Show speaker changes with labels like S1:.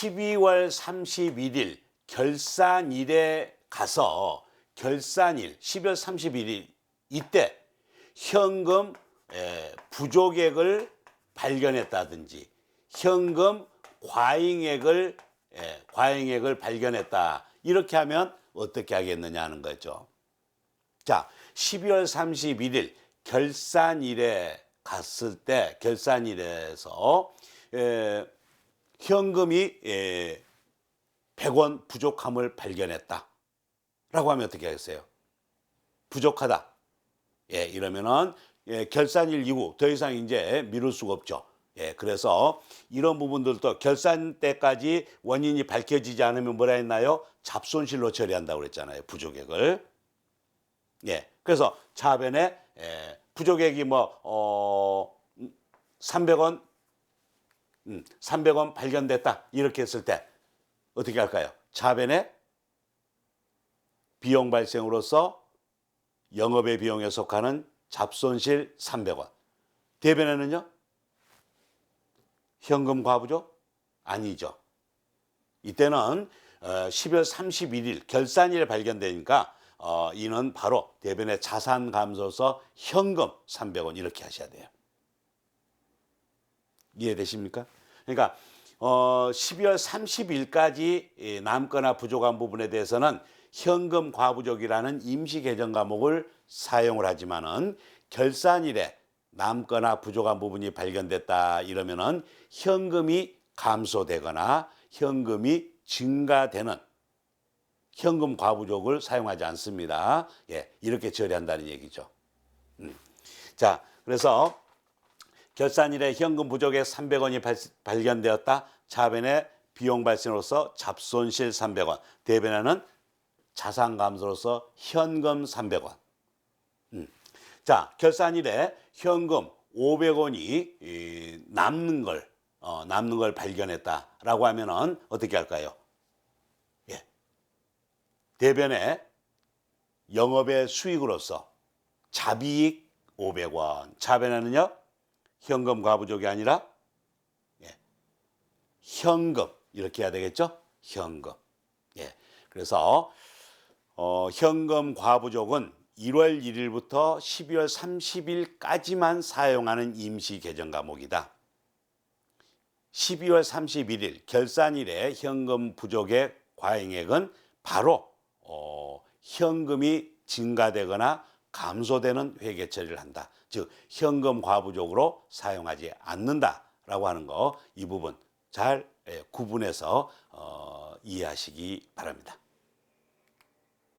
S1: 12월 31일 결산일에 가서 결산일 12월 31일 이때 현금 에, 부족액을 발견했다든지 현금 과잉액을 에, 과잉액을 발견했다 이렇게 하면 어떻게 하겠느냐 하는 거죠. 자, 12월 31일 결산일에 갔을 때 결산일에서 에, 현금이 에, 100원 부족함을 발견했다. 라고 하면 어떻게 하겠어요? 부족하다. 예, 이러면은 예, 결산일 이후 더 이상 이제 미룰 수가 없죠. 예, 그래서 이런 부분들도 결산 때까지 원인이 밝혀지지 않으면 뭐라 했나요? 잡손실로 처리한다고 그랬잖아요. 부족액을. 예, 그래서 차변에 예, 부족액이 뭐 어, 300원, 음, 300원 발견됐다 이렇게 했을 때 어떻게 할까요? 차변에 비용 발생으로서 영업의 비용에 속하는 잡손실 300원. 대변에는요? 현금 과부족? 아니죠. 이때는 어, 12월 31일 결산일에 발견되니까 어, 이는 바로 대변의 자산 감소서 현금 300원 이렇게 하셔야 돼요. 이해되십니까? 그러니까 어, 12월 30일까지 남거나 부족한 부분에 대해서는 현금 과부족이라는 임시 계정 과목을 사용을 하지만은 결산일에 남거나 부족한 부분이 발견됐다 이러면은 현금이 감소되거나 현금이 증가되는 현금 과부족을 사용하지 않습니다. 예, 이렇게 처리한다는 얘기죠. 음. 자, 그래서 결산일에 현금 부족액 300원이 발견되었다. 차변에 비용 발생으로서 잡손실 300원. 대변에는 자산 감소로서 현금 300원. 음. 자, 결산일에 현금 500원이 남는 걸 어, 남는 걸 발견했다라고 하면은 어떻게 할까요? 예. 대변에 영업의 수익으로서 자비익 500원. 차변에는요. 현금 과부족이 아니라 예. 현금 이렇게 해야 되겠죠? 현금. 예. 그래서 어, 현금 과부족은 1월 1일부터 12월 30일까지만 사용하는 임시 계정 과목이다. 12월 31일 결산일에 현금 부족의 과잉액은 바로 어, 현금이 증가되거나 감소되는 회계 처리를 한다. 즉 현금 과부족으로 사용하지 않는다라고 하는 거 이 부분 잘 예, 구분해서 어, 이해하시기 바랍니다.